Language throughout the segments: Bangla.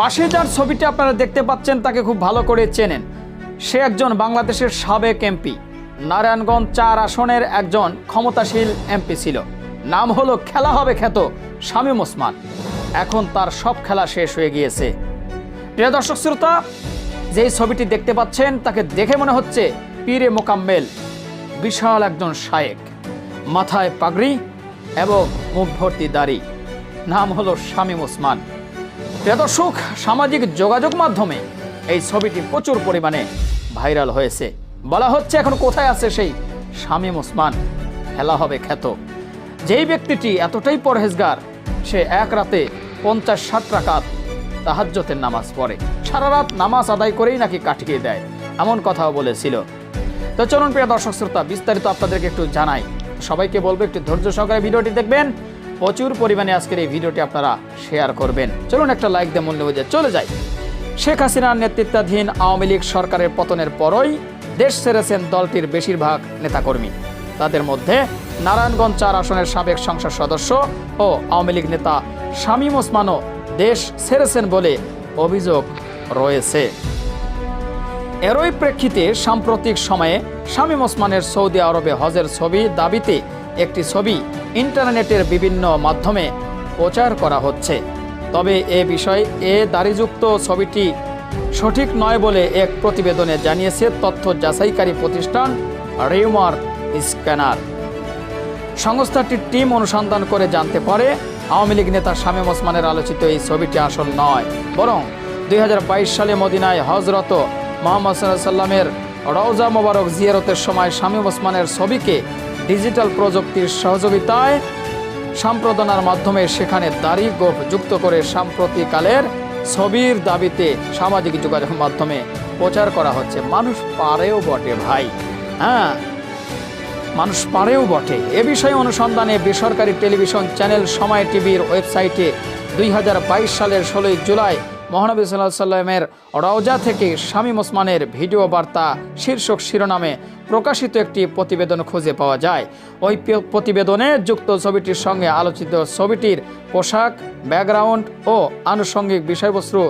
পাশে যার ছবিটি আপনারা দেখতে পাচ্ছেন, তাকে খুব ভালো করে চেনেন। সে একজন বাংলাদেশের সাবেক এমপি। নারায়ণগঞ্জ চার আসনের একজন ক্ষমতাশীল এমপি ছিল। নাম হলো খেলা হবে খ্যাত শামীম ওসমান। এখন তার সব খেলা শেষ হয়ে গিয়েছে। প্রিয় দর্শক শ্রোতা, যেই ছবিটি দেখতে পাচ্ছেন, তাকে দেখে মনে হচ্ছে পীরে মোকাম্মেল, বিশাল একজন শায়েক। মাথায় পাগড়ি এবং মুখ ভর্তি দাড়ি। নাম হলো শামীম ওসমান। প্রিয় দর্শক, সামাজিক যোগাযোগ মাধ্যমে এই ছবিটি প্রচুর পরিমাণে ভাইরাল হয়েছে। বলা হচ্ছে এখন কোথায় আছে সেই শামীম ওসমান? খেলা হবে খ্যাত। যেই ব্যক্তিটি এতটাই পরহেজগার, সে এক রাতে পঞ্চাশ ষাট রাকাত তাহাজ্জতের নামাজ পড়ে। সারা রাত নামাজ আদায় করেই নাকি কাটিয়ে দেয়, এমন কথাও বলেছিল। তো চলুন প্রিয় দর্শক শ্রোতা, বিস্তারিত আপনাদেরকে একটু জানাই। সবাইকে বলব, একটু ধৈর্য সহকারে ভিডিওটি দেখবেন। প্রচুর পরিমাণে আজকের এই ভিডিওটি আপনারা শেয়ার করবেন। চলুন একটা লাইক দিয়ে মূল্য বুঝে চলে যাই। শেখ হাসিনার নেতৃত্বাধীন আওয়ামী লীগ সরকারের পতনের পরই দেশ ছেড়েছেন দলটির বেশিরভাগ নেতাকর্মী। তাদের মধ্যে নারায়ণগঞ্জ চার আসনের সাবেক সংসদ সদস্য ও আওয়ামী লীগ নেতা শামীম ওসমানও দেশ ছেড়েছেন বলে অভিযোগ রয়েছে। এরই প্রেক্ষিতে সাম্প্রতিক সময়ে শামীম ওসমানের সৌদি আরবে হজের ছবি দাবিতে একটি ছবি ইন্টারনেটের বিভিন্ন মাধ্যমে প্রচার করা হচ্ছে। তবে এ বিষয়ে এ দাড়িযুক্ত ছবিটি সঠিক নয় বলে এক প্রতিবেদনে জানিয়েছে তথ্য যাচাইকারী প্রতিষ্ঠান রিউমার স্ক্যানার। সংস্থাটির টিম অনুসন্ধান করে জানতে পারে, আওয়ামী লীগ নেতা শামীম ওসমানের আলোচিত এই ছবিটি আসল নয়, বরং দুই হাজার বাইশ সালে মদিনায় হজরত মোহাম্মদ সাল্লামের রওজা মোবারক জিয়ারতের সময় শামীম ওসমানের ছবিকে ডিজিটাল প্রযুক্তির সহযোগিতায় সম্প্রদানার মাধ্যমে সেখানে দাড়ি গোফ যুক্ত করে সাম্প্রতিকালের ছবির দাবিতে সামাজিক যোগাযোগ মাধ্যমে প্রচার করা হচ্ছে। মানুষ পারেও বটে ভাই। হ্যাঁ মানুষ পারেও বটে। এ বিষয়ে অনুসন্ধানে বেসরকারি টেলিভিশন চ্যানেল সময় টিভির ওয়েবসাইটে দুই হাজার বাইশ সালের ষোলোই জুলাই মহানবী সাল্লাহ সাল্লামের রওজা থেকে শামীম ওসমানের ভিডিও বার্তা, শীর্ষক শিরোনামে প্রকাশিত একটি প্রতিবেদন খুঁজে পাওয়া যায়। ওই প্রতিবেদনে যুক্ত ছবিটির সঙ্গে আলোচিত ছবিটির পোশাক, ব্যাকগ্রাউন্ড ও আনুষঙ্গিক বিষয়বস্তু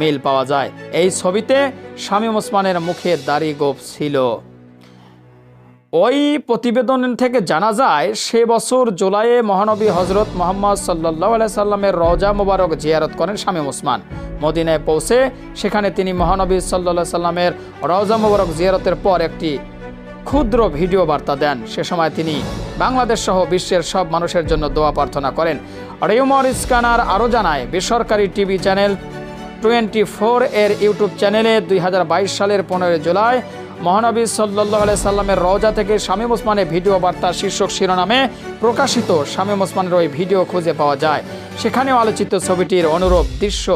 মিল পাওয়া যায়। এই ছবিতে শামীম ওসমানের মুখে দাড়ি গোপ ছিল। ওই প্রতিবেদন থেকে জানা যায়, সে বছর জুলাইয়ে মহানবী হজরত মোহাম্মদ সাল্লাহ সাল্লামের রওজা মোবারক জিয়ারত করেন শামীম ওসমান। মদিনায় পৌঁছে সেখানে তিনি মহানবী সাল্লাহ সাল্লামের রওজা মোবারক জিয়ারতের পর একটি ক্ষুদ্র ভিডিও বার্তা দেন। সে সময় তিনি বাংলাদেশ সহ বিশ্বের সব মানুষের জন্য দোয়া প্রার্থনা করেন। রিউমর স্ক্যানার আরও জানায়, বেসরকারি টিভি চ্যানেল টোয়েন্টি ফোর এর ইউটিউব চ্যানেলে দুই হাজার বাইশ সালের পনেরোই জুলাই মহানবী সাল্লাহ সাল্লামের রওজা থেকে শামীম ওসমানের ভিডিও বার্তা শীর্ষক শিরোনামে প্রকাশিত শামীম ওসমানের ওই ভিডিও খুঁজে পাওয়া যায়। সেখানেও আলোচিত ছবিটির অনুরূপ দৃশ্য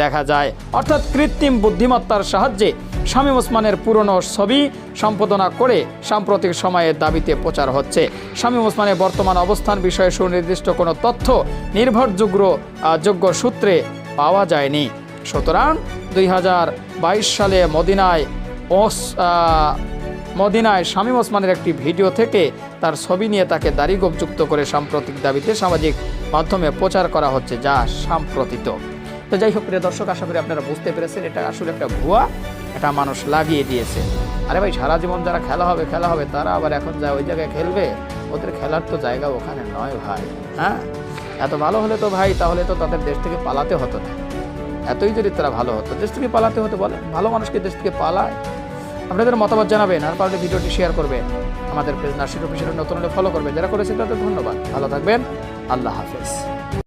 দেখা যায়। অর্থাৎ কৃত্রিম বুদ্ধিমত্তার সাহায্যে শামীম ওসমানের পুরনো ছবি সম্পাদনা করে সাম্প্রতিক সময়ে দাবিতে প্রচার হচ্ছে। শামীম ওসমানের বর্তমান অবস্থান বিষয়ে সুনির্দিষ্ট কোনো তথ্য নির্ভরযোগ্য যোগ্য সূত্রে পাওয়া যায়নি। সুতরাং দুই হাজার বাইশ সালে মদিনায় ওস মদিনায় শামীম ওসমানের একটি ভিডিও থেকে তার ছবি নিয়ে তাকে দাড়িগোপ যুক্ত করে সাম্প্রতিক দাবিতে সামাজিক মাধ্যমে প্রচার করা হচ্ছে, যা সাম্প্রতিত। তো যাই হোক, প্রিয় দর্শক, আশা করি আপনারা বুঝতে পেরেছেন, এটা আসলে একটা ভুয়া, এটা মানুষ লাগিয়ে দিয়েছে। আরে ভাই, সারা জীবন যারা খেলা হবে খেলা হবে, তারা আবার এখন যায় ওই জায়গায় খেলবে, ওদের খেলার তো জায়গা ওখানে নয় ভাই হ্যাঁ? এত ভালো হলে তো ভাই, তাহলে তো তাদের দেশ থেকে পালাতে হতো না। এতই যদি তারা ভালো হতো, দেশ থেকে পালাতে হতো বলে, ভালো মানুষকে দেশ থেকে পালায়। আপনাদের মতামত জানাবেন আর পারলে ভিডিওটি শেয়ার করবেন। আমাদের পেজ নার্সির অফিসের নতুন ফলো করবেন। যারা করেছেন তাদের ধন্যবাদ। ভালো থাকবেন। আল্লাহ হাফেজ।